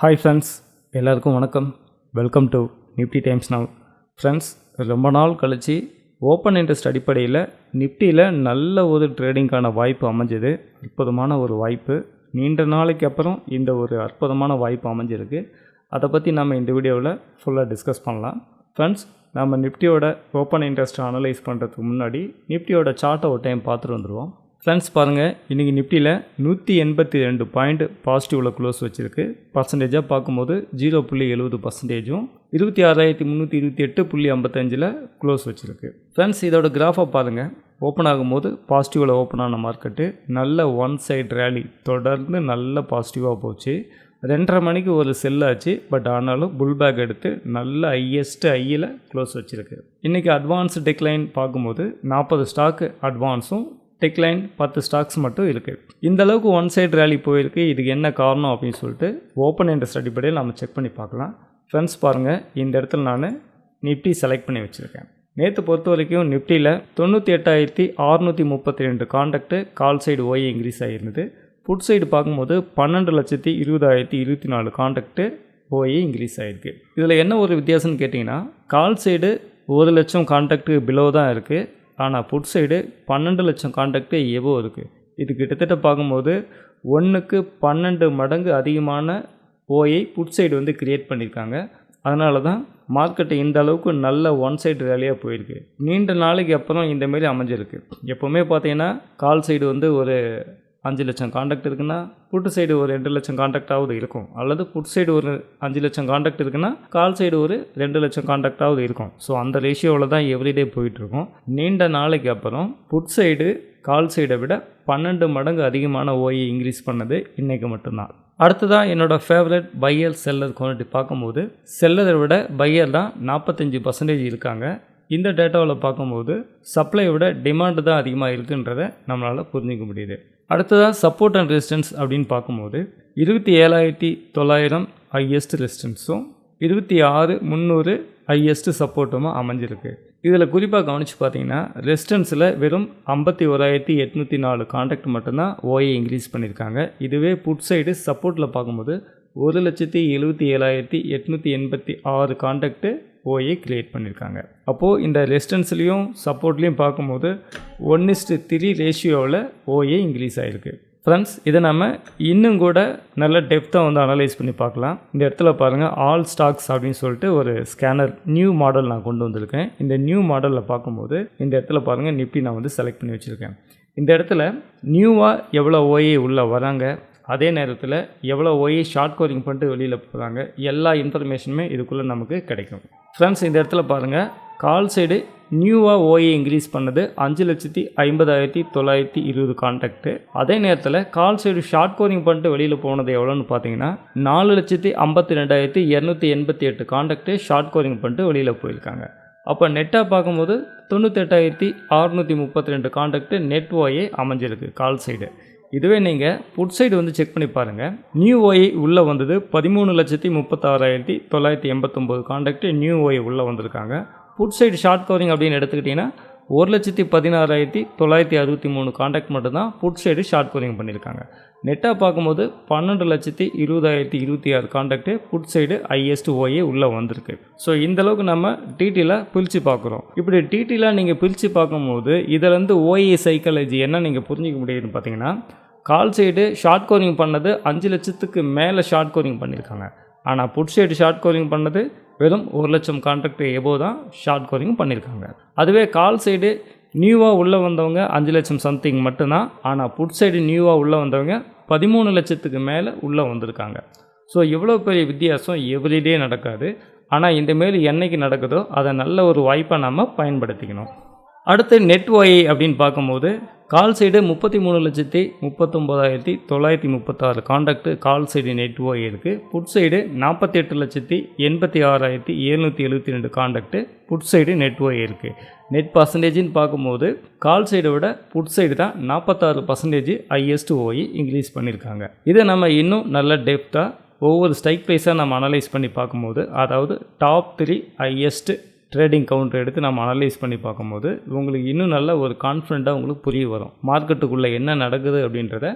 Hi friends எல்லாருக்கும் வணக்கம். Welcome to Nifty Times Now friends ரொம்ப நாள் கழித்து ஓப்பன் இன்ட்ரெஸ்ட் அடிப்படையில் நிஃப்டியில் நல்ல ஒரு ட்ரேடிங்க்கான வாய்ப்பு அமைஞ்சது. அற்புதமான ஒரு வாய்ப்பு. நீண்ட நாளைக்கு அப்புறம் இந்த ஒரு அற்புதமான வாய்ப்பு அமைஞ்சிருக்கு. அதை பற்றி நம்ம இந்த வீடியோவில் ஃபுல்லாக டிஸ்கஸ் பண்ணலாம். ஃப்ரெண்ட்ஸ் நம்ம நிஃப்டியோட ஓப்பன் இன்ட்ரெஸ்ட் அனலைஸ் பண்ணுறதுக்கு முன்னாடி நிஃப்டியோட சார்ட்டை ஒரு டைம் பார்த்துட்டு வந்துடுவோம் ஃப்ரெண்ட்ஸ் பாருங்கள் இன்றைக்கி நிஃப்டியில் நூற்றி எண்பத்தி ரெண்டு பாயிண்ட் பாசிட்டிவில் க்ளோஸ் வச்சுருக்கு. பர்சன்டேஜாக பார்க்கும்போது ஜீரோ புள்ளி எழுபது பர்சன்டேஜும் இருபத்தி ஆறாயிரத்தி முந்நூற்றி இருபத்தி எட்டு புள்ளி ஐம்பத்தஞ்சில் க்ளோஸ் வச்சுருக்கு. ஃப்ரெண்ட்ஸ் இதோட கிராஃபை பாருங்கள் ஓப்பன் ஆகும்போது பாசிட்டிவில் ஓப்பன் ஆன மார்க்கெட்டு நல்ல ஒன் சைடு ரேலி தொடர்ந்து நல்ல பாசிட்டிவாக போச்சு. ரெண்டரை மணிக்கு ஒரு செல்லாச்சு பட் ஆனாலும் புல் பேக் எடுத்து நல்ல ஹையஸ்ட் ஐயில் க்ளோஸ் வச்சுருக்கு. இன்றைக்கி அட்வான்ஸ் டெக்லைன் பார்க்கும்போது நாற்பது ஸ்டாக்கு அட்வான்ஸும் டெக்லைன் பத்து ஸ்டாக்ஸ் மட்டும் இருக்குது இந்த அளவுக்கு ஒன் சைடு ரேலி போயிருக்கு. இதுக்கு என்ன காரணம் அப்படின்னு சொல்லிட்டு ஓப்பன் இன்ட்ரெஸ்ட் அடிப்படையில் நம்ம செக் பண்ணி பார்க்கலாம். ஃப்ரெண்ட்ஸ் பாருங்கள் இந்த இடத்துல நான் நிஃப்டி செலக்ட் பண்ணி வச்சுருக்கேன். நேற்று பொறுத்த வரைக்கும் நிஃப்டியில் தொண்ணூற்றி எட்டாயிரத்தி அறுநூற்றி முப்பத்தி ரெண்டு contract call side OI increase ஆகிருந்தது put side பார்க்கும்போது பன்னெண்டு லட்சத்தி இருபதாயிரத்தி இருபத்தி நாலு காண்டாக்ட்டு ஓய் இன்க்ரீஸ் ஆகிருக்கு இதில் என்ன ஒரு வித்தியாசம்னு கேட்டிங்கன்னா கால் சைடு ஒரு லட்சம் காண்டாக்ட்டு பிலோ தான் இருக்குது ஆனால் புட் சைடு பன்னெண்டு லட்சம் காண்டாக்டு எவ்வளோ இருக்குது இது கிட்டத்தட்ட பார்க்கும்போது ஒன்றுக்கு பன்னெண்டு மடங்கு அதிகமான ஓயை புட் சைடு வந்து க்ரியேட் பண்ணியிருக்காங்க அதனால தான் மார்க்கெட்டு இந்த அளவுக்கு நல்ல ஒன் சைடு வேலையாக போயிருக்கு. நீண்ட நாளைக்கு அப்புறம் இந்தமாரி அமைஞ்சிருக்கு. எப்போவுமே பார்த்தீங்கன்னா கால் சைடு வந்து ஒரு அஞ்சு லட்சம் காண்டாக்ட் இருக்குன்னா புட்டு சைடு ஒரு ரெண்டு லட்சம் காண்டாக்டாவது இருக்கும். அல்லது புட் சைடு ஒரு அஞ்சு லட்சம் காண்டாக்ட் இருக்குன்னா கால் சைடு ஒரு ரெண்டு லட்சம் காண்டாக்டாவது இருக்கும். ஸோ அந்த ரேஷியோவில் தான் எவ்ரிடே போயிட்டுருக்கும் நீண்ட நாளைக்கு அப்புறம் புட் சைடு கால் சைடை விட பன்னெண்டு மடங்கு அதிகமான ஓயை இன்க்ரீஸ் பண்ணது இன்றைக்கு மட்டும்தான். அடுத்ததாக என்னோடய ஃபேவரட் பையர் செல்லர் குவாலிட்டி பார்க்கும்போது செல்லரை விட பையர் தான் நாற்பத்தஞ்சு பர்சன்டேஜ் இருக்காங்க. இந்த டேட்டாவில் பார்க்கும்போது சப்ளையை விட டிமாண்டு தான் அதிகமாக இருக்குன்றதை நம்மளால் புரிஞ்சிக்க முடியுது. அடுத்ததாக சப்போர்ட் அண்ட் ரெசிஸ்டன்ஸ் அப்படின்னு பார்க்கும்போது இருபத்தி ஏழாயிரத்தி தொள்ளாயிரம் ஹையஸ்ட் ரெசிஸ்டன்ஸும் இருபத்தி ஆறு முந்நூறு ஹையஸ்ட் சப்போர்ட்டுமா அமைஞ்சிருக்கு. இதில் குறிப்பாக கவனித்து பார்த்தீங்கன்னா ரெசிஸ்டன்ஸில் வெறும் ஐம்பத்தி ஓராயிரத்தி எட்நூற்றி நாலு காண்டாக்ட் மட்டும்தான் ஓஏ இன்க்ரீஸ் பண்ணியிருக்காங்க இதுவே புட் சைடு சப்போர்ட்டில் பார்க்கும்போது ஒரு லட்சத்தி எழுபத்தி ஏழாயிரத்தி எட்நூற்றி எண்பத்தி ஆறு காண்டாக்ட்டு ஓஏ க்ரியேட் பண்ணியிருக்காங்க அப்போது இந்த ரெசிஸ்டன்ஸ்லேயும் சப்போர்ட்லேயும் பார்க்கும்போது ஒன் இஸ்டு த்ரீ ரேஷியோவில் ஓஏ இன்க்ரீஸ் ஆகிருக்கு ஃப்ரெண்ட்ஸ் இதை நம்ம இன்னும் கூட நல்ல டெப்த்தாக வந்து அனலைஸ் பண்ணி பார்க்கலாம். இந்த இடத்துல பாருங்கள் ஆல் ஸ்டாக்ஸ் அப்படின்னு சொல்லிட்டு ஒரு ஸ்கேனர் நியூ மாடல் நான் கொண்டு வந்திருக்கேன். இந்த நியூ மாடலில் பார்க்கும்போது இந்த இடத்துல பாருங்கள் நிப்டி நான் வந்து செலக்ட் பண்ணி வச்சுருக்கேன். இந்த இடத்துல நியூவாக எவ்வளோ ஓஏ உள்ளே வராங்க அதே நேரத்தில் எவ்வளோ ஓஏ ஷார்ட் கோரிங் பண்ணிட்டு வெளியில் போகிறாங்க எல்லா இன்ஃபர்மேஷனுமே இதுக்குள்ளே நமக்கு கிடைக்கும். ஃப்ரெண்ட்ஸ் இந்த இடத்துல பாருங்கள் கால் சைடு நியூவாக ஓஏ இன்க்ரீஸ் பண்ணது அஞ்சு லட்சத்தி ஐம்பதாயிரத்தி தொள்ளாயிரத்தி இருபது கான்டாக்ட்டு அதே நேரத்தில் கால் சைடு ஷார்ட் கோரிங் பண்ணிட்டு வெளியில் போனது எவ்வளோன்னு பார்த்தீங்கன்னா நாலு லட்சத்தி ஐம்பத்தி ரெண்டாயிரத்தி இரநூத்தி எண்பத்தி எட்டு கான்டாக்ட்டு ஷார்ட் கோரிங் பண்ணிட்டு வெளியில் போயிருக்காங்க. அப்போ நெட்டாக பார்க்கும்போது தொண்ணூத்தெட்டாயிரத்தி அறுநூற்றி முப்பத்தி ரெண்டு கான்டாக்ட்டு நெட் ஓஏ அமைஞ்சிருக்கு கால் சைடு. இதுவே நீங்கள் புட் சைடு வந்து செக் பண்ணி பாருங்கள் நியூ ஓஐ உள்ளே வந்தது பதிமூணு லட்சத்தி முப்பத்தாறாயிரத்தி தொள்ளாயிரத்தி எண்பத்தொம்போது காண்டாக்ட் நியூ ஓஐ உள்ளே வந்திருக்காங்க. புட் சைடு ஷார்ட் கவரிங் அப்படின்னு எடுத்துக்கிட்டிங்கன்னா ஒரு லட்சத்தி பதினாறாயிரத்தி தொள்ளாயிரத்தி அறுபத்தி மூணு காண்டாக்ட் மட்டும்தான் புட் சைடு ஷார்ட் கவரிங் பண்ணியிருக்காங்க நெட்டாக பார்க்கும்போது பன்னெண்டு லட்சத்தி இருபதாயிரத்தி இருபத்தி ஆறு contract put side highest OI உள்ளே வந்திருக்கு. ஸோ இந்தளவுக்கு நம்ம டீட்டெயிலாக பிரித்து பார்க்குறோம். இப்படி டீட்டெயிலாக நீங்கள் பிரித்து பார்க்கும்போது இதிலேருந்து ஓஏ சைக்காலஜி என்ன நீங்கள் புரிஞ்சிக்க முடியுதுன்னு பார்த்தீங்கன்னா கால் சைடு ஷார்ட் கோரிங் பண்ணது அஞ்சு லட்சத்துக்கு மேலே ஷார்ட் கோரிங் பண்ணியிருக்காங்க. ஆனால் புட் சைடு ஷார்ட் கோரிங் பண்ணது வெறும் ஒரு லட்சம் கான்ட்ராக்ட் எபோ தான் ஷார்ட் கோரிங் பண்ணியிருக்காங்க. அதுவே கால் சைடு நியூவாக உள்ளே வந்தவங்க அஞ்சு லட்சம் சம்திங் மட்டும்தான். ஆனால் புட் சைடு நியூவாக உள்ளே வந்தவங்க பதிமூணு லட்சத்துக்கு மேலே உள்ளே வந்திருக்காங்க. ஸோ எவ்வளோ பெரிய வித்தியாசம்? எவ்ரிடே நடக்காது. ஆனால் இந்தமாரி என்றைக்கு நடக்குதோ அதை நல்ல ஒரு வாய்ப்பை நம்ம பயன்படுத்திக்கணும். அடுத்து நெட் ஒய் அப்படின்னு பார்க்கும்போது கால் சைடு முப்பத்தி மூணு லட்சத்தி முப்பத்தொம்போதாயிரத்தி தொள்ளாயிரத்தி முப்பத்தாறு contract call side net OI இருக்குது புட் சைடு நாற்பத்தி எட்டு லட்சத்தி எண்பத்தி ஆறாயிரத்தி எழுநூற்றி எழுபத்தி ரெண்டு contract put side net OI இருக்குது நெட் பர்சன்டேஜின்னு பார்க்கும்போது கால் சைடை விட புட் சைடு தான் நாற்பத்தாறு பர்சன்டேஜ் ஹையஸ்ட் ஓய் இன்க்ரீஸ் பண்ணியிருக்காங்க இதை நம்ம இன்னும் நல்ல டெப்த்தாக ஒவ்வொரு ஸ்ட்ரைக் ப்ரைஸாக நம்ம அனலைஸ் பண்ணி பார்க்கும்போது அதாவது top three highest trading counter எடுத்து நம்ம அனலைஸ் பண்ணி பார்க்கும்போது உங்களுக்கு இன்னும் நல்ல ஒரு கான்ஃபிடண்ட்டாக உங்களுக்கு புரிய வரும். மார்க்கெட்டுக்குள்ளே என்ன நடக்குது அப்படின்றத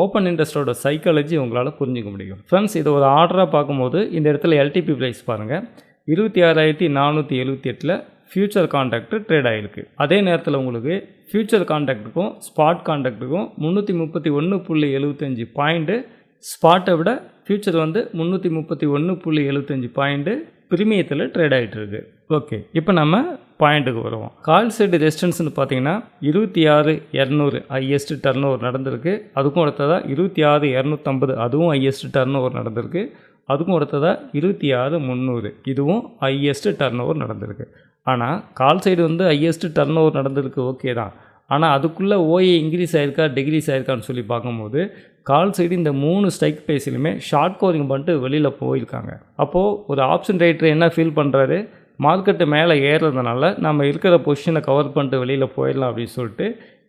ஓப்பன் இன்ட்ரெஸ்டோட சைக்காலஜி உங்களால் புரிஞ்சிக்க முடியும். ஃப்ரெண்ட்ஸ் இதை ஒரு ஆர்டராக பார்க்கும்போது இந்த இடத்துல எல்டிபி ப்ரைஸ் பாருங்கள் இருபத்தி ஆறாயிரத்தி நானூற்றி எழுபத்தி எட்டில் ஃபியூச்சர் கான்ட்ராக்ட் ட்ரேட் ஆகிருக்கு அதே நேரத்தில் உங்களுக்கு ஃபியூச்சர் கான்ட்ராக்ட்டுக்கும் ஸ்பாட் கான்ட்ராக்ட்டுக்கும் முந்நூற்றி முப்பத்தி ஒன்று புள்ளி எழுபத்தஞ்சி பாயிண்ட்டு ஸ்பாட்டை விட ஃப்யூச்சர் வந்து முந்நூற்றி முப்பத்தி ஒன்று புள்ளி எழுபத்தஞ்சி பாயிண்ட்டு பிரிமியத்தில் ட்ரேட் ஆகிட்டு இருக்கு ஓகே இப்போ நம்ம பாயிண்ட்டுக்கு வருவோம். கால் சைடு ரெசிஸ்டன்ஸ்னு பார்த்தீங்கன்னா இருபத்தி ஆறு இரநூறு ஹையஸ்ட் டர்ன் ஓவர் நடந்திருக்கு. அதுக்கும் அடுத்ததாக இருபத்தி ஆறு இரநூத்தம்பது அதுவும் ஹையஸ்ட் டர்ன் ஓவர் நடந்திருக்கு. அதுக்கும் அடுத்ததாக இருபத்தி ஆறு முந்நூறு இதுவும் ஹையஸ்ட் டர்ன் ஓவர் நடந்திருக்கு. ஆனால் கால் சைடு வந்து ஹையஸ்ட் டர்ன் ஓவர் நடந்திருக்கு ஓகே தான். ஆனால் அதுக்குள்ளே ஓஏ இன்க்ரீஸ் ஆயிருக்கா டிகிரீஸ் ஆயிருக்கான்னு சொல்லி பார்க்கும்போது கால் சைடு இந்த மூணு ஸ்ட்ரைக் பேஸிலுமே ஷார்ட் கோரிங் பண்ணிட்டு வெளியில் போயிருக்காங்க. அப்போது ஒரு ஆப்ஷன் ரைட்டர் என்ன ஃபீல் பண்ணுறாரு மார்க்கெட்டு மேலே ஏறுறதுனால நம்ம இருக்கிற பொசிஷனை கவர் பண்ணிட்டு வெளியில் போயிடலாம் அப்படின்னு சொல்லிட்டு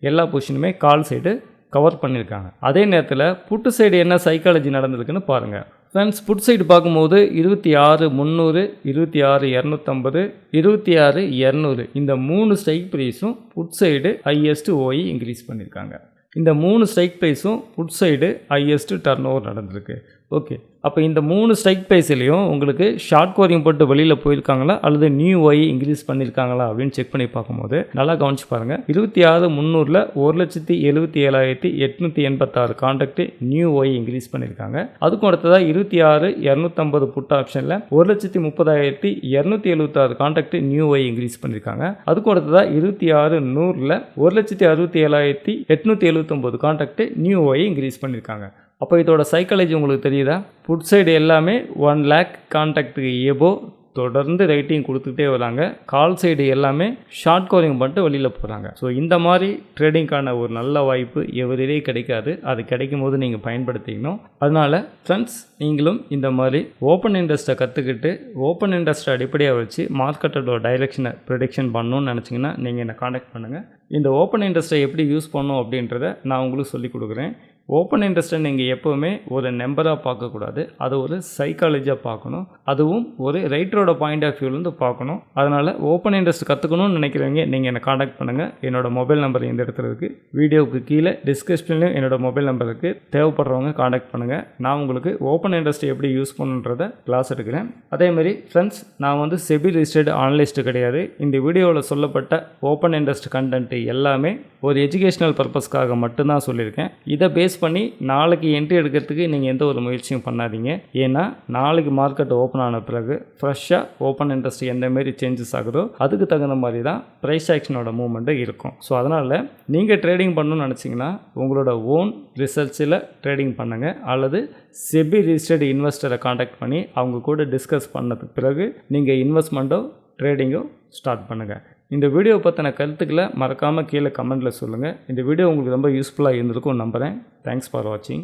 எல்லா பொசிஷனுமே கால் சைடு கவர் பண்ணியிருக்காங்க. அதே நேரத்தில் புட்டு சைடு என்ன சைக்காலஜி நடந்திருக்குன்னு பாருங்கள் ஃப்ரெண்ட்ஸ் புட் சைடு பார்க்கும்போது இருபத்தி ஆறு முந்நூறு இருபத்தி ஆறு இரநூத்தம்பது இருபத்தி ஆறு இரநூறு இந்த மூணு ஸ்ட்ரைக் ப்ரைஸும் put side highest OI increase பண்ணியிருக்காங்க. இந்த மூணு ஸ்ட்ரைக் ப்ரைஸும் put side highest turn over நடந்திருக்கு. ஓகே. அப்போ இந்த மூணு ஸ்ட்ரைக் ப்ரைஸ்லேயும் உங்களுக்கு ஷார்ட் கோரிங் போட்டு வெளியில் போயிருக்காங்களா? அல்லது நியூ ஒய் இன்க்ரீஸ் பண்ணியிருக்காங்களா? அப்படின்னு செக் பண்ணி பார்க்கும்போது நல்லா கவனிச்சு பாருங்கள் இருபத்தி ஆறு முந்நூறில் ஒரு லட்சத்தி எழுபத்தி ஏழாயிரத்தி எட்நூற்றி எண்பத்தாறு கான்ட்ராக்ட் நியூ ஒய் இன்க்ரீஸ் பண்ணியிருக்காங்க. அதுக்கும் அடுத்ததாக இருபத்தி ஆறு இரநூத்தம்பது புட் ஆப்ஷனில் ஒரு லட்சத்தி முப்பதாயிரத்தி இரநூத்தி எழுபத்தாறு கான்ட்ராக்ட் நியூ ஒய் இன்க்ரீஸ் பண்ணியிருக்காங்க. அதுக்கும் அடுத்ததாக இருபத்தி ஆறு நூறில் ஒரு லட்சத்தி அறுபத்தி ஏழாயிரத்தி எட்நூற்றி எழுபத்தொம்போது கான்ட்ராக்ட் நியூ ஒய் இன்க்ரீஸ் பண்ணியிருக்காங்க. அப்போ இதோட சைக்காலஜி உங்களுக்கு தெரியுதா? புட் சைடு எல்லாமே ஒன் லேக் கான்டாக்டுக்கு எபோ தொடர்ந்து ரைட்டிங் கொடுத்துட்டே வராங்க. கால் சைடு எல்லாமே ஷார்ட் கோரிங் பண்ணிட்டு வெளியில் போகிறாங்க ஸோ இந்த மாதிரி ட்ரேடிங்க்கான ஒரு நல்ல வாய்ப்பு எவரிலே கிடைக்காது. அது கிடைக்கும் போது நீங்கள் பயன்படுத்திக்கணும். அதனால் ஃப்ரெண்ட்ஸ் நீங்களும் இந்த மாதிரி ஓப்பன் இன்ட்ரெஸ்ட்டை கற்றுக்கிட்டு ஓப்பன் இன்ட்ரெஸ்ட்டை அடிப்படையாக வச்சு மார்க்கெட்டோட டைரெக்ஷனை ப்ரிடிக்ஷன் பண்ணணும்னு நினச்சிங்கன்னா நீங்கள் என்னை காண்டாக்ட் பண்ணுங்கள் இந்த ஓப்பன் இன்ட்ரெஸ்ட்டை எப்படி யூஸ் பண்ணணும் அப்படின்றத நான் உங்களுக்கு சொல்லிக் கொடுக்குறேன். ஓப்பன் இன்ட்ரெஸ்ட்டை நீங்கள் எப்போவுமே ஒரு நம்பராக பார்க்கக்கூடாது. அது ஒரு சைக்காலஜியாக பார்க்கணும். அதுவும் ஒரு ரைட்டரோட பாயிண்ட் ஆஃப் வியூலேருந்து பார்க்கணும். அதனால் ஓப்பன் இன்ட்ரெஸ்ட் கற்றுக்கணும்னு நினைக்கிறவங்க நீங்கள் என்னை காண்டாக்ட் பண்ணுங்கள் என்னோட மொபைல் நம்பர் இந்த இடத்துல இருக்குது வீடியோவுக்கு கீழே டிஸ்கிரிப்ஷன்லையும் என்னோட மொபைல் நம்பர் இருக்குது தேவைப்படுறவங்க காண்டாக்ட் பண்ணுங்கள் நான் உங்களுக்கு ஓப்பன் இன்ட்ரெஸ்ட் எப்படி யூஸ் பண்ணுன்றத கிளாஸ் எடுக்கிறேன். அதேமாதிரி ஃப்ரெண்ட்ஸ் நான் வந்து செபி ரிஜிஸ்டர்டு ஆனலிஸ்ட்டு கிடையாது. இந்த வீடியோவில் சொல்லப்பட்ட ஓப்பன் இன்ட்ரெஸ்ட் கண்டென்ட் எல்லாமே ஒரு எஜுகேஷ்னல் பர்பஸ்க்காக மட்டும்தான் சொல்லியிருக்கேன். இதை பேஸ் பண்ணி நாளைக்கு என்ட்ரி எடுக்கிறதுக்கு நீங்கள் எந்த ஒரு முயற்சியும் பண்ணாதீங்க. ஏன்னா நாளைக்கு மார்க்கெட் ஓப்பன் ஆன பிறகு ஃப்ரெஷ்ஷாக ஓப்பன் இன்ட்ரெஸ்ட் எந்த மாரி சேஞ்சஸ் ஆகுதோ அதுக்கு தகுந்த மாதிரி தான் ப்ரைஸ் ஆக்ஷனோட மூவ்மெண்ட்டு இருக்கும். ஸோ அதனால் நீங்கள் ட்ரேடிங் பண்ணணும்னு நினச்சிங்கன்னா உங்களோட ஓன் ரிசர்ச்சில் ட்ரேடிங் பண்ணுங்கள் அல்லது செபி ரிஜிஸ்டர்டு இன்வெஸ்டரை காண்டாக்ட் பண்ணி அவங்க கூட டிஸ்கஸ் பண்ணதுக்கு பிறகு நீங்கள் இன்வெஸ்ட்மெண்ட்டோ ட்ரேடிங்கோ ஸ்டார்ட் பண்ணுங்கள் இந்த வீடியோ பற்றின கருத்துக்களை மறக்காமல் கீழே கமெண்ட்டில் சொல்லுங்கள் இந்த வீடியோ உங்களுக்கு ரொம்ப யூஸ்ஃபுல்லாக இருந்திருக்கும் நம்புகிறேன் தேங்க்ஸ் ஃபார் வாட்சிங்